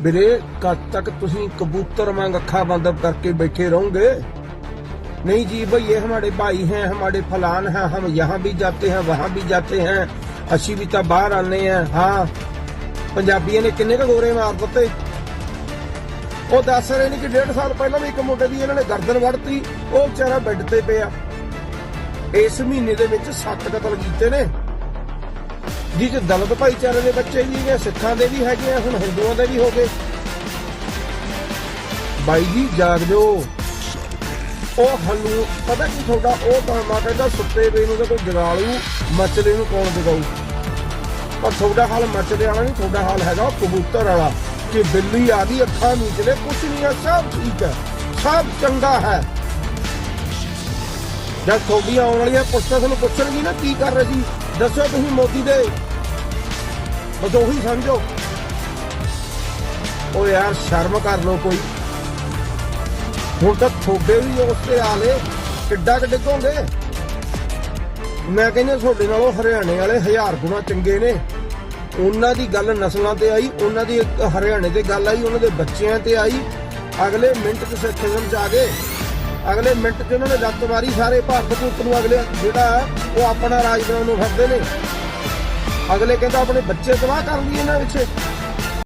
ਵੀਰੇ ਕਦ ਤੱਕ ਤੁਸੀਂ ਕਬੂਤਰ ਵਾਂਗ ਅੱਖਾਂ ਬੰਦ ਕਰਕੇ ਬੈਠੇ ਰਹੋਗੇ। ਨਹੀਂ ਜੀ ਭਈ ਇਹ ਹਮਾਰੇ ਭਾਈ ਹੈ, ਹਮਾਰੇ ਫਲਾਨ ਹੈ, ਹਮ ਯਹਾਂ ਵੀ ਜਾਤੇ ਹੈ, ਵਹਾਂ ਵੀ ਜਾਤੇ ਹੈ। ਅਸੀਂ ਵੀ ਤਾਂ ਬਾਹਰ ਆਨੇ ਆ ਹਾਂ, ਪੰਜਾਬੀਆਂ ਨੇ ਕਿੰਨੇ ਕੁ ਗੋਰੇ ਮਾਰ ਦਿੱਤੇ? ਉਹ ਦੱਸ ਰਹੇ ਨੇ ਕਿ ਡੇਢ ਸਾਲ ਪਹਿਲਾਂ ਵੀ ਇੱਕ ਮੁੰਡੇ ਦੀ ਇਹਨਾਂ ਨੇ ਗਰਦਨ ਵੱਢਤੀ, ਉਹ ਵਿਚਾਰਾ ਬੈੱਡ ਤੇ ਪਿਆ। ਇਸ ਮਹੀਨੇ ਦੇ ਵਿੱਚ ਸੱਤ ਕਤਲ ਕੀਤੇ ਨੇ। ਜਿਹ ਚ ਦਲਿਤ ਭਾਈਚਾਰੇ ਦੇ ਬੱਚੇ ਵੀ ਨੇ ਸਿੱਖਾਂ ਦੇ ਵੀ ਹੈਗੇ ਆ, ਹੁਣ ਹਿੰਦੂਆਂ ਦੇ ਵੀ ਹੋ ਗਏ। ਬਾਈ ਜੀ, ਜਾਗ ਦਿਓ ਉਹ ਹਲੂ, ਪਤਾ ਕੀ ਤੁਹਾਡਾ? ਉਹ ਤਾਂ ਕਹਿੰਦਾ ਸੁੱਤੇ ਵੇ ਨੂੰ ਤਾਂ ਕੋਈ ਜਗਾ ਲੂ ਮੱਚਦੇ ਨੂੰ ਕੌਣ ਜਗਾਊ? ਪਰ ਤੁਹਾਡਾ ਹਾਲ ਮੱਚਦੇ ਵਾਲਾ ਨਹੀਂ, ਤੁਹਾਡਾ ਹਾਲ ਹੈਗਾ ਉਹ ਕਬੂਤਰ ਵਾਲਾ, ਕਿ ਬਿੱਲੀ ਆ ਗਈ, ਅੱਖਾਂ ਨੀਚਲੇ ਕੁਛ ਨਹੀਂ ਹੈ ਸਭ ਠੀਕ ਹੈ, ਸਭ ਚੰਗਾ ਹੈ। ਜਦ ਤੁਹਾਡੀਆਂ ਆਉਣ ਵਾਲੀਆਂ ਪੁਸਤਾਂ ਤੁਹਾਨੂੰ ਪੁੱਛਣਗੀ ਨਾ, ਕੀ ਕਰ ਰਹੇ ਸੀ? ਦੱਸੋ ਤੁਸੀਂ ਮੋਦੀ ਦੇ। ਬਸ ਸਮਝੋ। ਉਹ ਯਾਰ ਸ਼ਰਮ ਕਰ ਲੋ ਕੋਈ। ਹੁਣ ਤਾਂ ਥੋੜੇ ਵੀ ਉਸ ਤੇ ਆਲੇ ਕਿੱਡਾ ਕਿ ਡਿੱਗੋਗੇ। ਮੈਂ ਕਹਿੰਦਾ ਤੁਹਾਡੇ ਨਾਲੋਂ ਹਰਿਆਣੇ ਵਾਲੇ ਹਜ਼ਾਰ ਗੁਣਾ ਚੰਗੇ ਨੇ। ਉਹਨਾਂ ਦੀ ਗੱਲ ਨਸਲਾਂ ਤੇ ਆਈ, ਉਹਨਾਂ ਦੀ ਹਰਿਆਣੇ ਤੇ ਗੱਲ ਆਈ, ਉਹਨਾਂ ਦੇ ਬੱਚਿਆਂ ਤੇ ਆਈ। ਅਗਲੇ ਮਿੰਟ 'ਚ ਸਿੱਖੀਜ਼ਮ 'ਚ ਆ ਗਏ। ਅਗਲੇ ਮਿੰਟ 'ਚ ਉਹਨਾਂ ਨੇ ਲੱਤ ਮਾਰੀ ਸਾਰੇ ਭਾਰਤ ਭੂਤ ਨੂੰ ਅਗਲੇ ਜਿਹੜਾ ਹੈ, ਉਹ ਆਪਣਾ ਰਾਜ ਬਣਾਉਣ ਨੂੰ ਫਿਰਦੇ ਨੇ। ਅਗਲੇ ਕਹਿੰਦਾ ਆਪਣੇ ਬੱਚੇ ਤਬਾਹ ਕਰ ਲਈਏ ਇਹਨਾਂ ਵਿੱਚ।